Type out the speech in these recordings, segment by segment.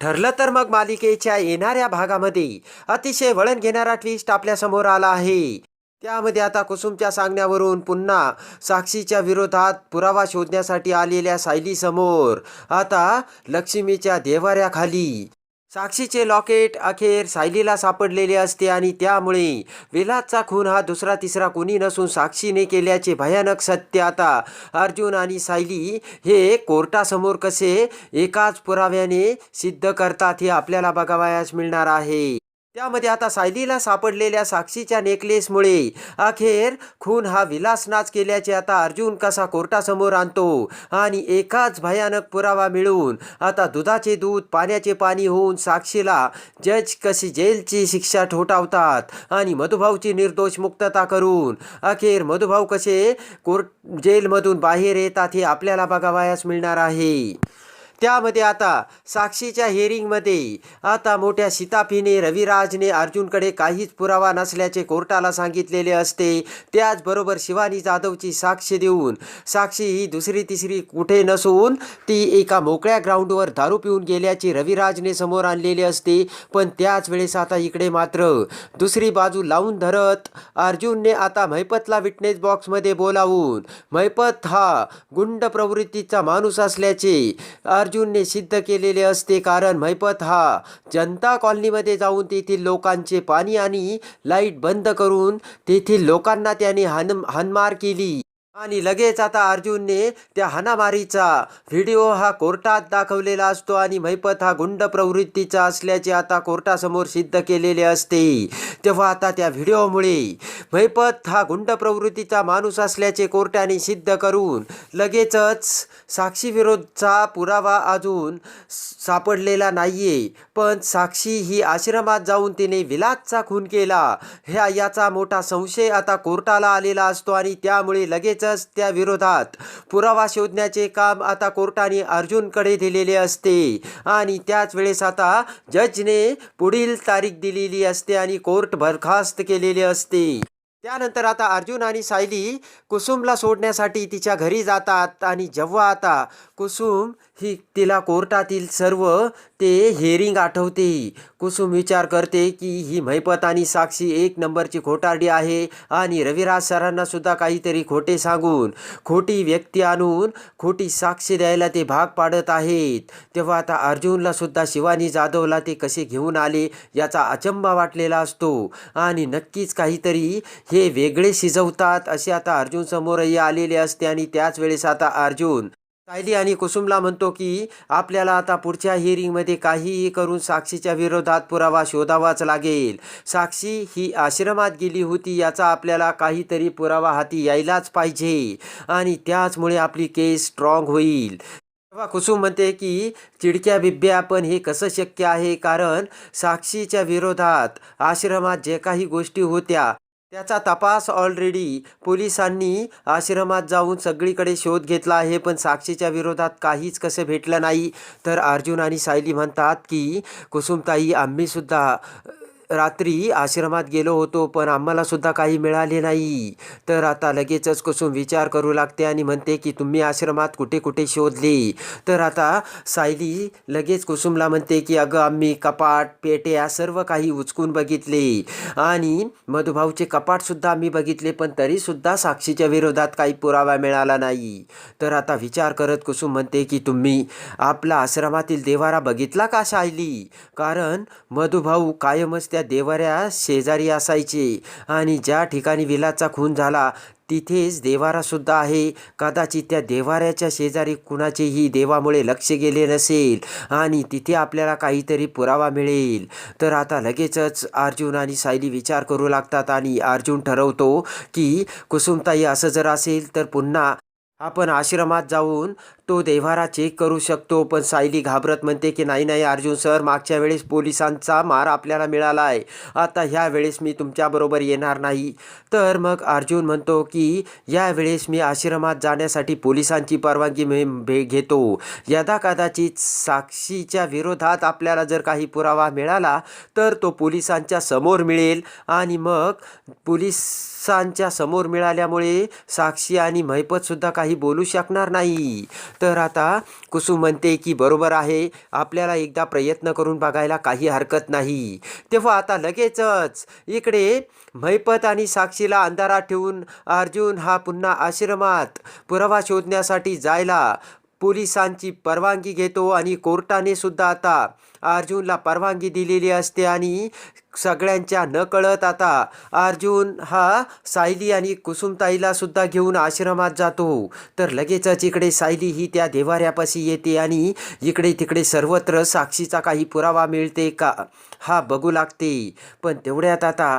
ठरलं तर मग मालिकेच्या येणाऱ्या भागामध्ये अतिशय वळण घेणारा ट्विस्ट आपल्यासमोर आला आहे. त्यामध्ये आता कुसुमच्या सांगण्यावरून पुन्हा साक्षीच्या विरोधात पुरावा शोधण्यासाठी आलेल्या सायलीसमोर आता लक्ष्मीच्या देवाऱ्याखाली साक्षीचे लॉकेट अखेर सायलीला सापडलेले असते आणि त्यामुळे विलासचा खून हा दुसरा तिसरा कोणी नसून साक्षीने केल्याचे भयानक सत्य आता. अर्जुन आणि सायली हे कोर्टासमोर कसे एकाच पुराव्याने सिद्ध करतात हे आपल्याला बघावयास मिळणार आहे. त्यामध्ये आता सायलीला सापडलेल्या साक्षीच्या नेकलेसमुळे अखेर खून हा विलासनाच केल्याचे आता अर्जुन कसा कोर्टासमोर आणतो? आणि एकाच भयानक पुरावा मिळून आता दुधाचे दूध पाण्याचे पाणी होऊन साक्षीला जज कशी जेलची शिक्षा ठोठावतात आणि मधुभाऊची निर्दोष मुक्तता करून अखेर मधुभाऊ कसे कोर्ट जेलमधून बाहेर येतात हे आपल्याला बघावयास मिळणार आहे. त्यामध्ये आता साक्षीच्या हिअरिंगमध्ये आता मोठ्या शिताफीने रविराजने अर्जुनकडे काहीच पुरावा नसल्याचे कोर्टाला सांगितलेले असते. त्याचबरोबर शिवानी जाधवची साक्ष देऊन साक्षी ही दुसरी तिसरी कुठे नसून ती एका मोकळ्या ग्राउंडवर दारू पिऊन गेल्याची रविराजने समोर आणलेली असते. पण त्याच वेळेस आता इकडे मात्र दुसरी बाजू लावून धरत अर्जुनने आता महिपतला विटनेस बॉक्समध्ये बोलावून महिपत हा गुंड प्रवृत्तीचा माणूस असल्याचे अर्जुनने सिद्ध केलेले असते कारण महिपत हा जनता कॉलनीमध्ये जाऊन तेथील लोकांचे पाणी आणि लाइट बंद करून तेथील लोकांना त्याने हान हानमार केली. आणि लगेच आता अर्जुनने त्या हाणामारीचा व्हिडिओ हा कोर्टात दाखवलेला असतो आणि महिपत हा गुंड प्रवृत्तीचा असल्याचे आता कोर्टासमोर सिद्ध केलेले असते. तेव्हा आता त्या व्हिडिओमुळे महिपत हा गुंड प्रवृत्तीचा माणूस असल्याचे कोर्टाने सिद्ध करून लगेचच साक्षीविरोधचा पुरावा अजून सापडलेला नाहीये. पण साक्षी ही आश्रमात जाऊन तिने विलासचा खून केला. ह्या याचा मोठा संशय आता कोर्टाला आलेला असतो आणि त्यामुळे लगेच लगेचच त्या विरोधात पुरावा शोधण्याचे काम आता कोर्टाने अर्जुनकडे दिलेले असते. आणि त्याच वेळेस आता जजने पुढील तारीख दिलेली असते आणि कोर्ट बरखास्त केलेले असते. त्यानंतर आता अर्जुन आणि सायली कुसुमला सोडण्यासाठी तिच्या घरी जातात आणि जेव्हा आता कुसुम ही तिला कोर्टातील सर्व ते हेअरिंग आठवते. कुसुम विचार करते की ही महिपत आणि साक्षी एक नंबरची खोटारडी आहे आणि रविराज सरांना सुद्धा काहीतरी खोटे सांगून खोटी व्यक्ती आणून खोटी साक्षी द्यायला ते भाग पाडत आहेत. तेव्हा आता अर्जुनला सुद्धा शिवानी जाधवला ते कसे घेऊन आले याचा अचंबा वाटलेला असतो. आणि नक्कीच काहीतरी हे वेगळे शिजवतात असे आता अर्जुन समोरही आलेले असते आणि त्याच वेळेस आता अर्जुन सायली आणि कुसुमला म्हणतो की आपल्याला आता पुढच्या हिअरिंगमध्ये काहीही करून साक्षीच्या विरोधात पुरावा शोधावाच लागेल. साक्षी ही आश्रमात गेली होती याचा आपल्याला काहीतरी पुरावा हाती यायलाच पाहिजे आणि त्याचमुळे आपली केस स्ट्रॉंग होईल. तेव्हा कुसुम म्हणते की चिडक्या बिब्या पण हे कसं शक्य आहे? कारण साक्षीच्या विरोधात आश्रमात जे काही गोष्टी होत्या त्याचा तपास ऑलरेडी पोलिसांनी आश्रमात जाऊन सगळीकडे शोध घेतला आहे पण साक्षीच्या विरोधात काहीच कसं भेटलं नाही. तर अर्जुन आणि सायली म्हणतात की कुसुमताई आम्हीसुद्धा रात्री आश्रमात गेलो होतो पण आम्हालासुद्धा काही मिळाले नाही. तर आता लगेचच कुसुम विचार करू लागते आणि म्हणते की तुम्ही आश्रमात कुठे कुठे शोधले? तर आता सायली लगेच कुसुमला म्हणते की अगं आम्ही कपाट पेट्या सर्व काही उचकून बघितले आणि मधुभाऊचे कपाटसुद्धा आम्ही बघितले पण तरीसुद्धा साक्षीच्या विरोधात काही पुरावा मिळाला नाही. तर आता विचार करत कुसुम म्हणते की तुम्ही आपला आश्रमातील देवारा बघितला का सायली? कारण मधुभाऊ कायमच त्या देवाऱ्या शेजारी असायचे. आणि ज्या ठिकाणी विलाचा खून झाला तिथेच देवारासुद्धा आहे. कदाचित त्या देवाऱ्याच्या शेजारी कुणाचेही देवामुळे लक्ष गेले नसेल आणि तिथे आपल्याला काहीतरी पुरावा मिळेल. तर आता लगेचच अर्जुन आणि सायली विचार करू लागतात आणि अर्जुन ठरवतो की कुसुमताई असं जर असेल तर पुन्हा आपण आश्रमात जाऊन तो देव्हारा चेक करू शकतो. पण सायली घाबरत म्हणते की नाही नाही अर्जुन सर मागच्या वेळेस पोलिसांचा मार आपल्याला मिळाला आहे. आता ह्या वेळेस मी तुमच्याबरोबर येणार नाही. तर मग अर्जुन म्हणतो की या वेळेस मी आश्रमात जाण्यासाठी पोलिसांची परवानगी मी भे घेतो. यदा कदाचित साक्षीच्या विरोधात आपल्याला जर काही पुरावा मिळाला तर तो पोलिसांच्या समोर मिळेल. आणि मग पोलिसांच्या समोर मिळाल्यामुळे साक्षी आणि मैपतसुद्धा काही काही बोलू शकणार नाही. तर आता कुसुम म्हणते की बरोबर आहे आपल्याला एकदा प्रयत्न करून बघायला काही हरकत नाही. तेव्हा आता लगेचच इकडे मैपत आणि साक्षीला अंधारात ठेवून अर्जुन हा पुन्हा आश्रमात पुरावा शोधण्यासाठी जायला पोलिसांची परवानगी घेतो आणि कोर्टाने सुद्धा आता अर्जुनला परवानगी दिलेली असते आणि सगळ्यांच्या न कळत आता अर्जुन हा सायली आणि कुसुमताईला सुद्धा घेऊन आश्रमात जातो. तर लगेचच इकडे सायली ही त्या देवाऱ्यापाशी येते आणि इकडे तिकडे सर्वत्र साक्षीचा काही पुरावा मिळते का? हा बघू लागते. पण तेवढ्यात आता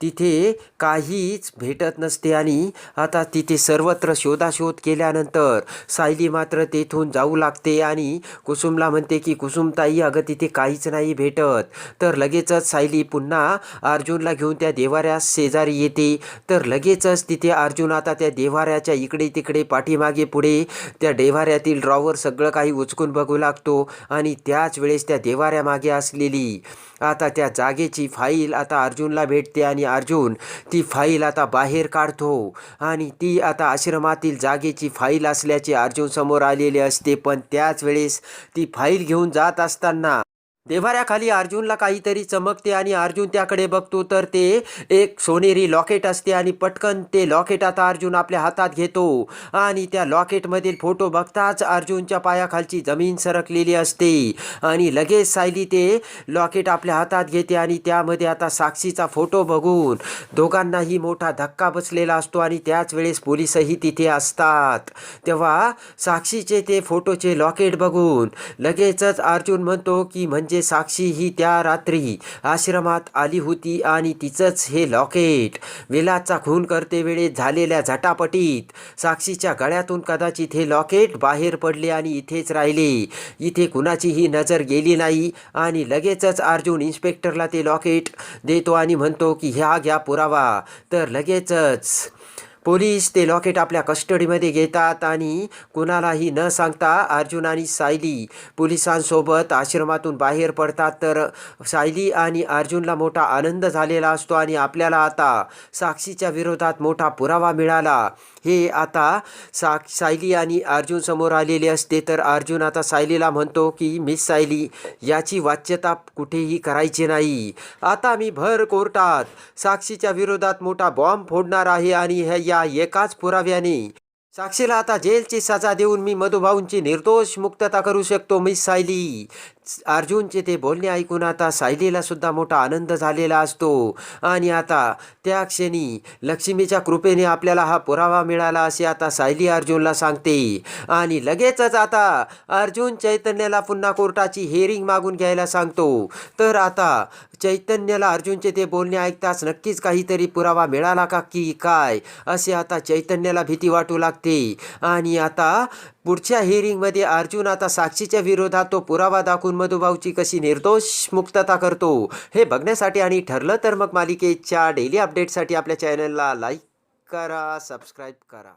तिथे काहीच भेटत नसते आणि आता तिथे सर्वत्र शोधाशोध केल्यानंतर सायली मात्र तेथून जाऊ लागते आणि कुसुमला म्हणते की कुसुमताई अगं तिथे काहीच नाही भेटत. तर लगेचच सायली पुन्हा अर्जुनला घेऊन त्या देवाऱ्यास शेजारी येते. तर लगेचच तिथे अर्जुन आता त्या देवाऱ्याच्या इकडे तिकडे पाठीमागे पुढे त्या देवाऱ्यातील ड्रॉवर सगळं काही उचकून बघू लागतो आणि त्याच वेळेस त्या देवाऱ्यामागे असलेली आता त्या जागेची फाईल आता अर्जुनला भेटते आणि अर्जुन ती फाईल आता बाहेर काढतो. आणि ती आता आश्रमातील जागेची फाईल असल्याचे अर्जुन समोर आलेले असते. पण त्याच वेळेस ती फाईल घेऊन जात असताना देवाऱ्याखाली अर्जुनला काहीतरी चमकते आणि अर्जुन त्याकडे बघतो तर ते एक सोनेरी लॉकेट असते आणि पटकन ते लॉकेट आता अर्जुन आपल्या हातात घेतो. आणि त्या लॉकेटमधील फोटो बघताच अर्जुनच्या पायाखालची जमीन सरकलेली असते. आणि लगेच सायली ते लॉकेट आपल्या हातात घेते आणि त्यामध्ये आता साक्षीचा फोटो बघून दोघांनाही मोठा धक्का बसलेला असतो आणि त्याच वेळेस पोलीसही तिथे असतात. तेव्हा साक्षीचे ते फोटोचे लॉकेट बघून लगेचच अर्जुन म्हणतो की म्हणजे म्हणजे साक्षी ही त्या रात्री आश्रमात आली होती आणि तिचंच हे लॉकेट विलासचा खून करते वेळेस झालेल्या झटापटीत साक्षीच्या गळ्यातून कदाचित हे लॉकेट बाहेर पडले आणि इथेच राहिले. इथे कुणाचीही नजर गेली नाही आणि लगेचच अर्जुन इन्स्पेक्टरला ते लॉकेट देतो आणि म्हणतो की ह्या घ्या पुरावा. तर लगेचच पोलीस ते लॉकेट आपल्या कस्टडीमध्ये घेतात आणि कुणालाही न सांगता अर्जुन आणि सायली पोलिसांसोबत आश्रमातून बाहेर पडतात. तर सायली आणि अर्जुनला मोठा आनंद झालेला असतो आणि आपल्याला आता साक्षीच्या विरोधात मोठा पुरावा मिळाला. हे आता सा सायली आणि अर्जुन समोर आलेले असते. तर अर्जुन आता सायलीला म्हणतो की मिस सायली याची वाच्यता कुठेही करायची नाही. आता मी भर कोर्टात साक्षीच्या विरोधात मोठा बॉम्ब फोडणार आहे आणि ह्या या एकाच पुराव्याने. साक्षीला आता जेलची सजा देऊन मी मधुभाऊंची निर्दोष मुक्तता करू शकतो मिस सायली. अर्जुनचे ते बोलणे ऐकून आता सायलीला सुद्धा मोठा आनंद झालेला असतो. आणि आता त्या क्षणी लक्ष्मीच्या कृपेने आपल्याला हा पुरावा मिळाला असे आता सायली अर्जुनला सांगते. आणि लगेचच आता अर्जुन चैतन्याला पुन्हा कोर्टाची हेरिंग मागून घ्यायला सांगतो. तर आता चैतन्याला अर्जुनचे ते बोलणे ऐकताच नक्कीच काहीतरी पुरावा मिळाला का की काय? असे आता चैतन्याला भीती वाटू लागते. आणि आता पुढच्या हिअरिंगमध्ये अर्जुन आता साक्षीच्या विरोधात तो पुरावा दाखवून मधुभाऊची कशी निर्दोष मुक्तता करतो हे बघण्यासाठी आणि ठरलं तर मग मालिकेच्या डेली अपडेटसाठी आपल्या चॅनलला लाईक करा सबस्क्राईब करा.